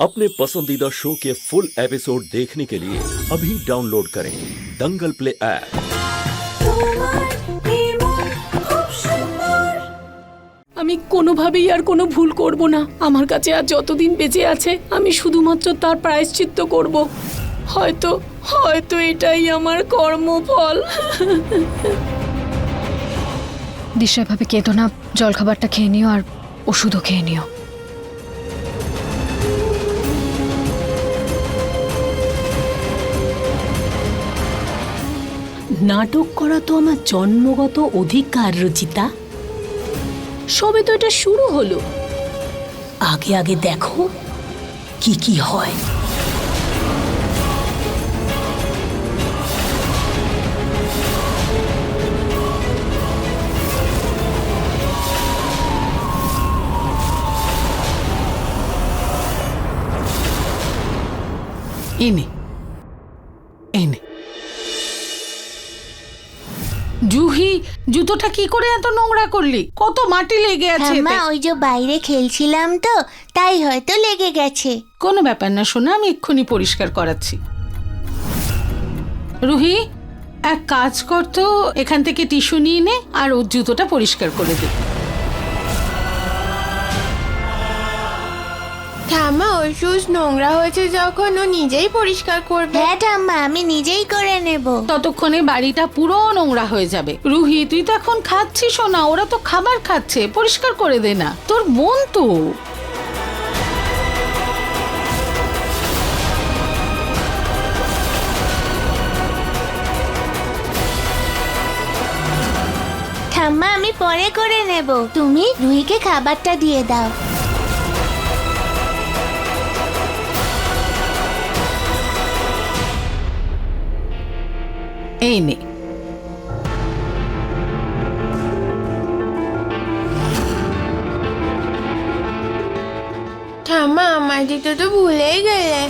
अपने पसंदीदा शो के फुल एपिसोड देखने के लिए अभी डाउनलोड करें दंगल प्ले ऐप তোমার নির্মল খুব সুন্দর আমি কোনোভাবেই আর কোনো ভুল করব না আমার কাছে আর যতদিন বেঁচে আছে আমি শুধুমাত্র তার প্রায়শ্চিত্ত করব হয়তো হয়তো এটাই আমার কর্মফল দিশা এভাবে কেঁদো না জলখাবারটা খেয়ে নিও আর ওষুধও খেয়ে নিও নাটক করা তো আমার জন্মগত অধিকার, রচিতা। সবে তো এটা শুরু হলো। আগে আগে দেখো কি কি হয়। এনে জুহি জুতোটা কি করে এত নোংরা করলি? কত মাটি লেগে আছে হ্যাঁ মা ওই যে বাইরে খেলছিলাম তো তাই হয়তো লেগে গেছে। কোনো ব্যাপার না শোনা আমি এক্ষুনি পরিষ্কার করাচ্ছি। রুহি এক কাজ করতো এখান থেকে টিস্যু নিয়ে নে আর ওর জুতোটা পরিষ্কার করে দে। নোংরা হয়েছে যখন ও নিজেই পরিষ্কার করবে। হ্যাঁ ঠাম্মা আমি নিজেই করে নেব। ততক্ষণে বাড়িটা পুরো নোংরা হয়ে যাবে। রুহি তুই তো এখন খাচ্ছিস না ওরা তো খাবার খাচ্ছে পরিষ্কার করে দে না। তোর বোন তো। ঠাম্মা আমি পরে করে নেব। তুমি রুহিকে খাবারটা দিয়ে দাও। এই নে ঠাম্মা আমার দিতে তো ভুলেই গেলে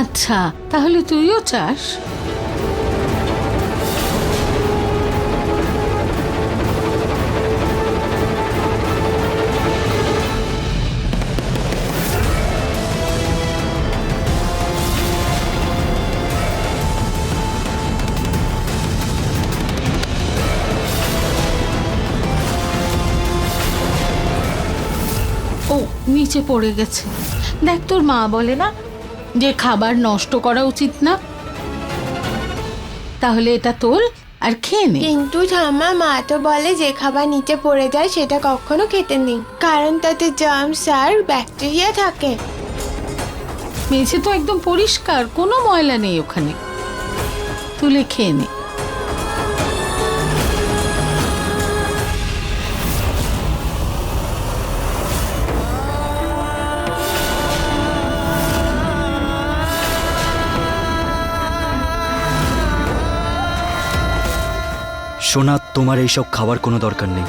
আচ্ছা তাহলে তুইও চাস নিচে পড়ে গেছে। দেখ তোর মা বলে না যে খাবার নষ্ট করা উচিত না? তাহলে এটা তোল আর খেয়ে নে। কিন্তু ঠাম্মা মা তো বলে যে খাবার নিচে পড়ে যায় সেটা কখনো খেতে নেই। কারণ তাতে জার্মস আর ব্যাকটেরিয়া থাকে। মেঝে তো একদম পরিষ্কার কোনো ময়লা নেই ওখানে। তুলে খেয়ে নে। সোনা তোমার এইসব খাবার কোনো দরকার নেই।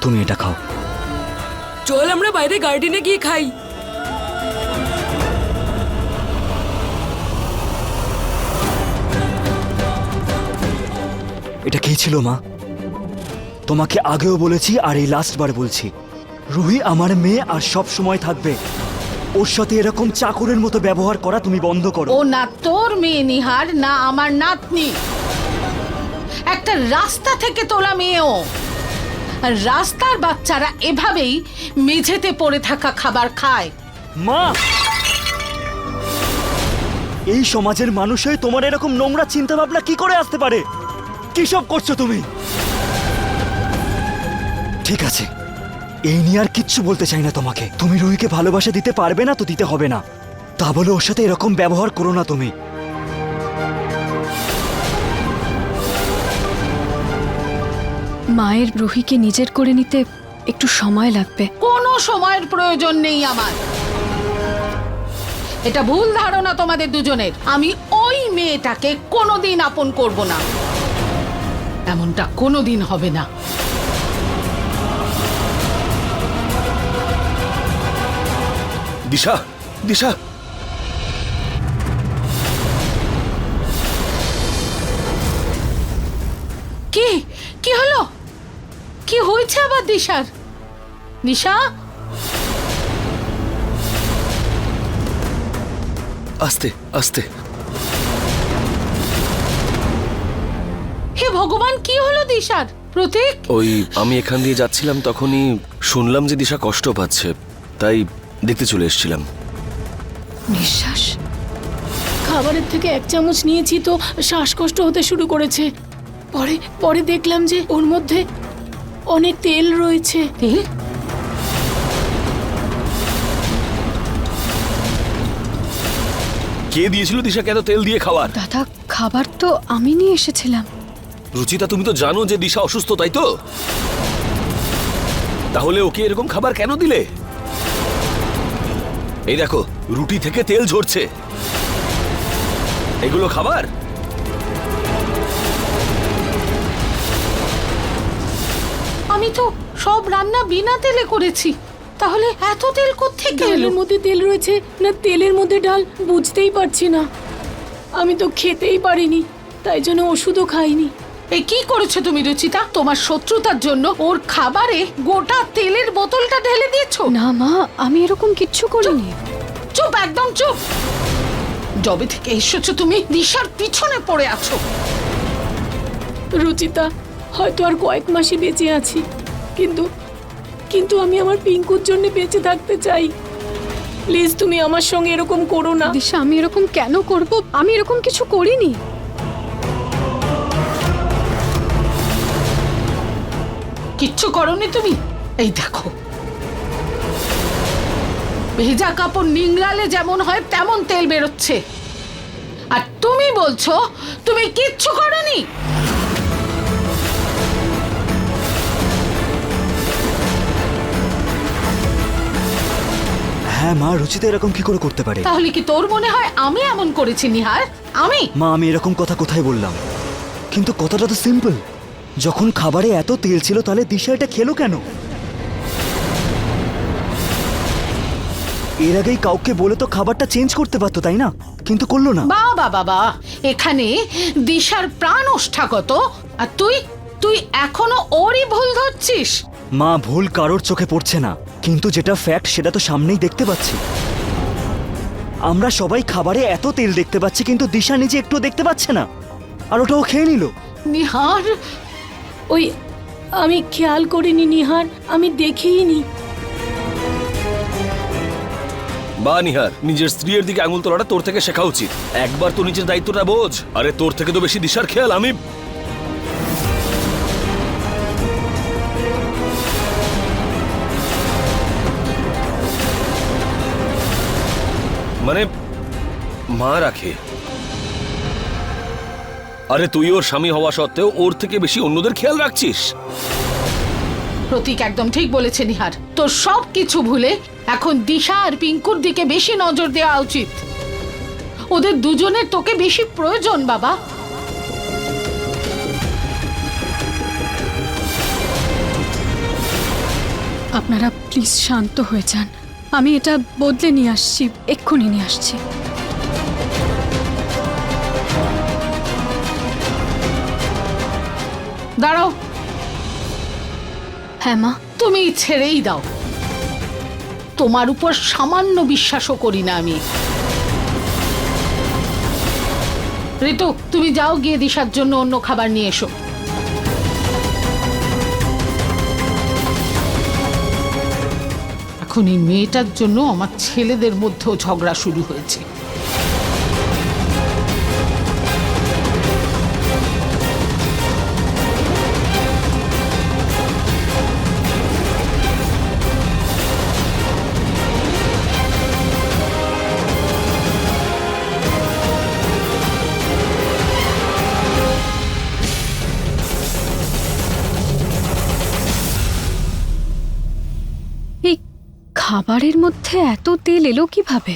তুমি এটা খাও। চল আমরা বাইরে গার্ডেনে গিয়ে খাই। এটা কি ছিল মা? তোমাকে আগেও বলেছি আর এই লাস্ট বার বলছি। রুহি আমার মেয়ে আর সব সময় থাকবে। ওর সাথে এরকম চাকরের মতো ব্যবহার করা তুমি বন্ধ করো। ও না তোর মেয়ে নিহার না আমার নাতনি। একটা রাস্তা থেকে তোলা মেয়েও। আর রাস্তার বাচ্চারা এভাবেই মেঝেতে পড়ে থাকা খাবার খায়। মা! এই সমাজের মানুষই তোমার এরকম নোংরা চিন্তা ভাবনা কি করে আসতে পারে? কি সব করছ তুমি? ঠিক আছে। এই নিয়ে আর কিচ্ছু বলতে চাই না তোমাকে। তুমি রুহিকে ভালোবাসা দিতে পারবে না তো দিতে হবে না। তা বলে ওর সাথে এরকম ব্যবহার করো না তুমি। মায়ের রুহিকে নিজের করে নিতে একটু সময় লাগবে। কোনো সময়ের প্রয়োজন নেই আমার। এটা ভুল ধারণা তোমাদের দুজনের। আমি ওই মেয়েটাকে কোনোদিন আপন করব না। এমনটা কোনোদিন হবে না। দিশা দিশা। কি কি হলো? কি হয়েছে আবার দিশার? দিশা? আস্তে আস্তে। হে ভগবান কি হলো দিশার? প্রতীক? ওই আমি এখান দিয়ে যাচ্ছিলাম তখনই শুনলাম যে দিশা কষ্ট পাচ্ছে তাই দেখতে চলে এসেছিলাম। নিঃশ্বাস। খাবারের থেকে এক চামচ নিয়েছি তো শ্বাসকষ্ট হতে শুরু করেছে। পরে পরে দেখলাম যে ওর মধ্যে অনেক তেল রয়েছে? কে দিয়েছিল দিশাকে এত তেল দিয়ে খাওয়ার দাদা খাবার তো আমি নিয়ে এসেছিলাম। রুচিতা তুমি তো জানো যে দিশা অসুস্থ তাই তো? তাহলে ওকে এরকম খাবার কেন দিলে? এই দেখো রুটি থেকে তেল ঝরছে। এগুলো খাবার? আমি তো সব রান্না বিনা তেলে করেছি। তাহলে এত তেল কোত্থেকে এলো? ডালের মধ্যে তেল রয়েছে না তেলের মধ্যে ডাল? বুঝতেই পারছি না। আমি তো খেতেই পারিনি তাই জন্য ওষুধও খাইনি। এই কি করেছ তুমি রুচিতা? তোমার শত্রুতার জন্য ওর খাবারে গোটা তেলের বোতলটা ঢেলে দিয়েছ? না মা আমি এরকম কিচ্ছু করিনি। চুপ একদম চুপ! যবে থেকে এসেছ তুমি দিশার পিছনে পড়ে আছো। রুচিতা হয়তো আর কয়েক মাসই বেঁচে আছি কিন্তু কিন্তু আমি আমার পিঙ্কুর জন্য বেঁচে থাকতে চাই। প্লিজ তুমি আমার সঙ্গে এরকম করো না। দিশা আমি এরকম কেন করব? আমি এরকম কিছু করিনি। কিচ্ছু করনি তুমি? এই দেখো। ভেজা কাপড় নিংড়ালে যেমন হয় তেমন তেল বেরোচ্ছে। আর তুমি বলছো তুমি কিচ্ছু করনি? হ্যাঁ মা রুচিতা এরকম কি করে করতে পারে? তাহলে কি তোর মনে হয় আমি এমন করেছি নিহার? আমি? মা আমি এরকম কথা কোথায় বললাম? কিন্তু কথাটা তো সিম্পল যখন খাবারে এত তেল ছিল তাহলে দিশা এটা খেলো কেন? এর আগেই কাউকে বলে তো খাবারটা চেঞ্জ করতে পারতো তাই না? কিন্তু করল না। বাবা বাবা এখানে দিশার প্রাণ ওষ্ঠাগত। আর তুই তুই এখনও ওরই ভুল ধরছিস। মা ভুল কারোর চোখে পড়ছে না। কিন্তু যেটা ফ্যাক্ট সেটা তো সামনেই দেখতে পাচ্ছি। আমরা সবাই খাবারে এত তেল দেখতে পাচ্ছি কিন্তু দিশা নিজে একটু দেখতে পাচ্ছে না। আর ওটাও খেয়ে নিল। নিহার ওই আমি খেয়াল করিনি নিহার, আমি দেখিনি। বা নিহার, নিজের স্ত্রীর দিকে আঙুল তোলাটা তোর থেকে শেখা উচিত। একবার তো নিজের দায়িত্বটা বোঝ, আরে তোর থেকে তো বেশি দিশার খেয়াল, আমি মানে মা রাখে। আরে তুই ওর স্বামী হওয়া সত্ত্বেও ওর থেকে বেশি অন্যদের খেয়াল রাখছিস? প্রতীক একদম ঠিক বলেছে, নিহার। তোর সব কিছু ভুলে এখন দিশা আর পিঙ্কুর দিকে বেশি নজর দেওয়া উচিত। ওদের দুজনের তোকে বেশি প্রয়োজন, বাবা। আপনারা প্লিজ শান্ত হয়ে যান। আমি এটা বদলে নিয়ে আসছি, এক্ষুনি নিয়ে আসছি। দাঁড়াও। হ্যাঁ মা। তুমি ছেড়েই দাও। তোমার উপর সামান্য বিশ্বাসও করি না আমি। ঋতু তুমি যাও গিয়ে দিশার জন্য অন্য খাবার নিয়ে এসো। এখন এই মেয়েটার জন্য আমার ছেলেদের মধ্যেও ঝগড়া শুরু হয়েছে। খাবারের মধ্যে এত তেল এলো কীভাবে?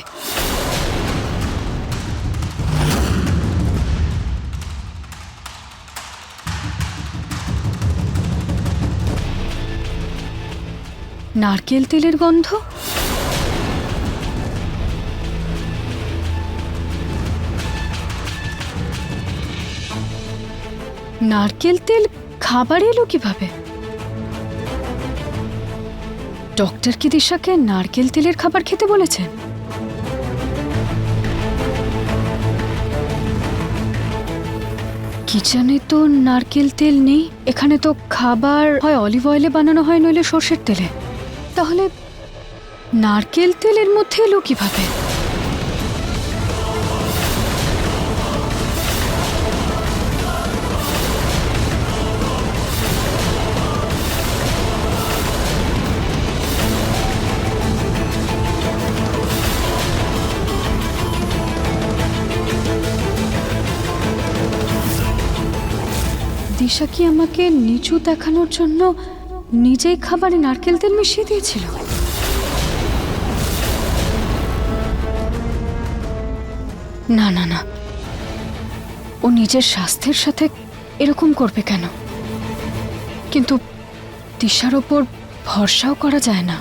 নারকেল তেলের গন্ধ? নারকেল তেল খাবারে এলো কীভাবে? ডক্টর কি দিশাকে নারকেল তেলের খাবার খেতে বলেছেন কিচেনে তো নারকেল তেল নেই? এখানে তো খাবার হয়, অলিভ অয়েলে বানানো হয়, নইলে সর্ষের তেলে। তাহলে নারকেল তেলের মধ্যে এলো কীভাবে? দিশা কি আমাকে নিচু দেখানোর জন্য নিজেই খাবারে নারকেল তেল মিশিয়ে দিয়েছিল? না না না। ও নিজের স্বাস্থ্যের সাথে এরকম করবে কেন? কিন্তু দিশার ওপর ভরসাও করা যায় না।